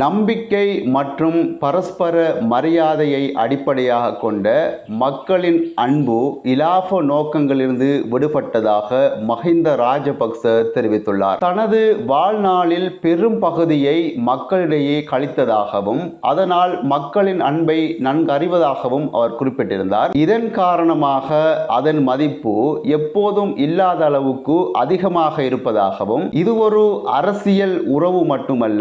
நம்பிக்கை மற்றும் பரஸ்பர மரியாதையை அடிப்படையாக கொண்ட மக்களின் அன்பு இலாப நோக்கங்களிலிருந்து விடுபட்டதாக மஹிந்த ராஜபக்ச தெரிவித்துள்ளார். தனது வாழ்நாளில் பெரும் பகுதியை மக்களிடையே கழித்ததாகவும் அதனால் மக்களின் அன்பை நன்கறிவதாகவும் அவர் குறிப்பிட்டிருந்தார். இதன் காரணமாக அதன் மதிப்பு எப்போதும் இல்லாத அளவுக்கு அதிகமாக இருப்பதாகவும் இது ஒரு அரசியல் உறவு மட்டுமல்ல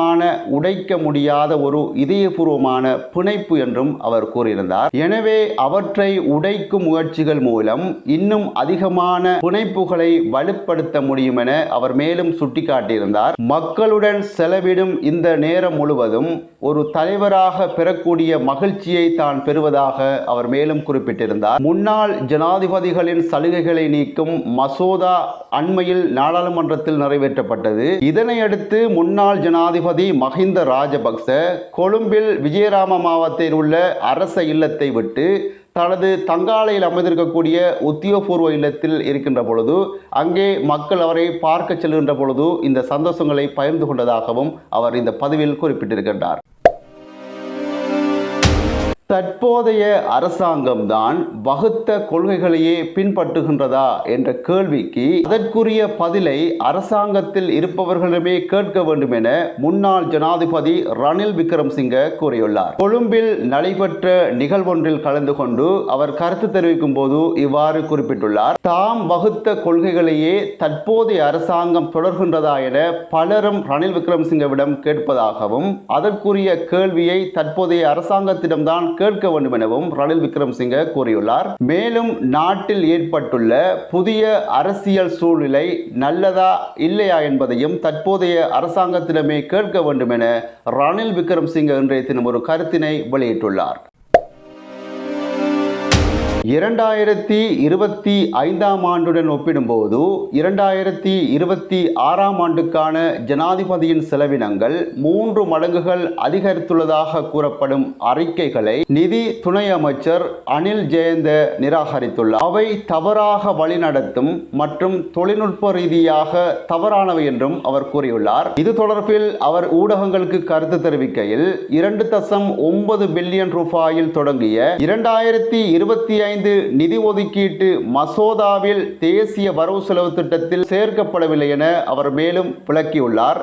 கடினமான உடைக்க முடியாத ஒரு இதயபூர்வமான பிணைப்பு என்றும் அவர் கூறியிருந்தார். எனவே அவற்றை உடைக்கும் முயற்சிகள் மூலம் இன்னும் அதிகமான பிணைப்புகளை வலுப்படுத்த முடியும் என அவர் மேலும் சுட்டிக்காட்டியிருந்தார். மக்களுடன் செலவிடும் இந்த நேரம் முழுவதும் ஒரு தலைவராக பெறக்கூடிய மகிழ்ச்சியை தான் பெறுவதாக அவர் மேலும் குறிப்பிட்டிருந்தார். முன்னாள் ஜனாதிபதிகளின் சலுகைகளை நீக்கும் மசோதா அண்மையில் நாடாளுமன்றத்தில் நிறைவேற்றப்பட்டது. இதனையடுத்து முன்னாள் ஜனாதிபதி மஹிந்த ராஜபக்ச கொழும்பில் விஜயராம மாவட்டத்தில் உள்ள அரச இல்லத்தை விட்டு தனது தங்காலையில் அமைந்திருக்கக்கூடிய உத்தியோகபூர்வ இல்லத்தில் இருக்கின்ற பொழுது அங்கே மக்கள் அவரை பார்க்க செல்கின்ற பொழுது இந்த சந்தோஷங்களை பகிர்ந்து கொண்டதாகவும் அவர் இந்த பதிவில் குறிப்பிட்டிருக்கின்றார். தற்போதைய அரசாங்கம்தான் வகுத்த கொள்கைகளையே பின்பற்றுகின்றதா என்ற கேள்விக்கு அதற்குரிய பதிலை அரசாங்கத்தில் இருப்பவர்களிடமே கேட்க வேண்டும் என முன்னாள் ஜனாதிபதி ரணில் விக்ரம்சிங்க கூறியுள்ளார். கொழும்பில் நடைபெற்ற நிகழ்வொன்றில் கலந்து கொண்டு அவர் கருத்து தெரிவிக்கும் போது இவ்வாறு குறிப்பிட்டுள்ளார். தாம் வகுத்த கொள்கைகளையே தற்போதைய அரசாங்கம் தொடர்கின்றதா என பலரும் ரணில் விக்ரம்சிங்கவிடம் கேட்பதாகவும் அதற்குரிய கேள்வியை தற்போதைய அரசாங்கத்திடம்தான் கேட்க வேண்டும் எனவும் ரணில் விக்ரம்சிங்க கூறியுள்ளார். மேலும் நாட்டில் ஏற்பட்டுள்ள புதிய அரசியல் சூழ்நிலை நல்லதா இல்லையா என்பதையும் தற்போதைய அரசாங்கத்திடமே கேட்க வேண்டும் என ரணில் விக்ரம்சிங்க இன்றைய தினம் ஒரு கருத்தினை வெளியிட்டுள்ளார். இரண்டாயிரத்தி இருபத்தி ஐந்தாம் ஆண்டுடன் ஒப்பிடும்போது இரண்டாயிரத்தி இருபத்தி ஆறாம் ஆண்டுக்கான ஜனாதிபதியின் செலவினங்கள் மூன்று மடங்குகள் அதிகரித்துள்ளதாக கூறப்படும் அறிக்கைகளை நிதி துணை அமைச்சர் அனில் ஜெயந்த நிராகரித்துள்ளார். அவை தவறாக வழிநடத்தும் மற்றும் தொழில்நுட்ப ரீதியாக தவறானவை என்றும் அவர் கூறியுள்ளார். இது தொடர்பில் அவர் ஊடகங்களுக்கு கருத்து தெரிவிக்கையில் இரண்டு தசம் ஒன்பது பில்லியன் ரூபாயில் தொடங்கிய இரண்டாயிரத்தி இருபத்தி ஐந்து நிதி ஒதுக்கீட்டு மசோதாவில் தேசிய வரவு செலவு திட்டத்தில் சேர்க்கப்படவில்லை என அவர் மேலும் விளக்கியுள்ளார்.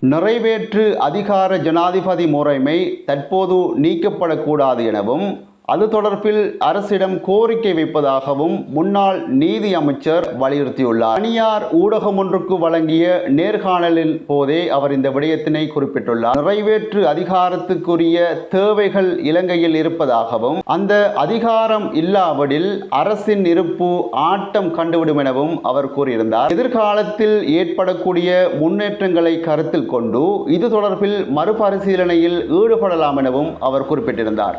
நிறைவேற்று அதிகார ஜனாதிபதி முறைமை தற்போது நீக்கப்படக்கூடாது எனவும் அது தொடர்பில் அரசிடம் கோரிக்கை வைப்பதாகவும் முன்னாள் நீதி அமைச்சர் வலியுறுத்தியுள்ளார். தனியார் ஊடகம் ஒன்றுக்கு வழங்கிய நேர்காணலின் போதே அவர் இந்த விடயத்தினை குறிப்பிட்டுள்ளார். நிறைவேற்று அதிகாரத்துக்குரிய தேவைகள் இலங்கையில் இருப்பதாகவும் அந்த அதிகாரம் இல்லாவிடில் அரசின் இருப்பு ஆட்டம் கண்டுவிடும் எனவும் அவர் கூறியிருந்தார். எதிர்காலத்தில் ஏற்படக்கூடிய முன்னேற்றங்களை கருத்தில் கொண்டு இது தொடர்பில் மறுபரிசீலனையில் ஈடுபடலாம் எனவும் அவர் குறிப்பிட்டிருந்தார்.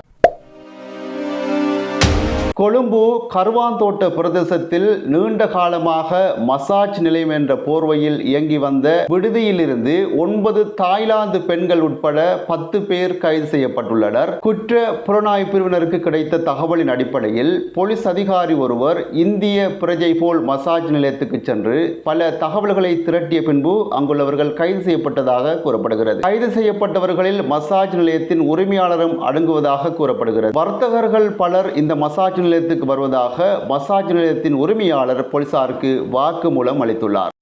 கொழும்பு கருவாந்தோட்ட பிரதேசத்தில் நீண்ட காலமாக மசாஜ் நிலையம் என்ற போர்வையில் இயங்கி வந்த விடுதியிலிருந்து ஒன்பது தாய்லாந்து பெண்கள் உட்பட பத்து பேர் கைது செய்யப்பட்டுள்ளனர். குற்ற புலனாய்வு பிரிவினருக்கு கிடைத்த தகவலின் அடிப்படையில் போலீஸ் அதிகாரி ஒருவர் இந்திய பிரஜை போல் மசாஜ் நிலையத்துக்கு சென்று பல தகவல்களை திரட்டிய பின்பு அங்குள்ளவர்கள் கைது செய்யப்பட்டதாக கூறப்படுகிறது. கைது செய்யப்பட்டவர்களில் மசாஜ் நிலையத்தின் உரிமையாளரும் அடங்குவதாக கூறப்படுகிறது. வர்த்தகர்கள் பலர் இந்த மசாஜ் நிலையத்துக்கு வருவதாக மசாஜ் நிலையத்தின் உரிமையாளர் போலீசாருக்கு வாக்குமூலம் அளித்துள்ளார்.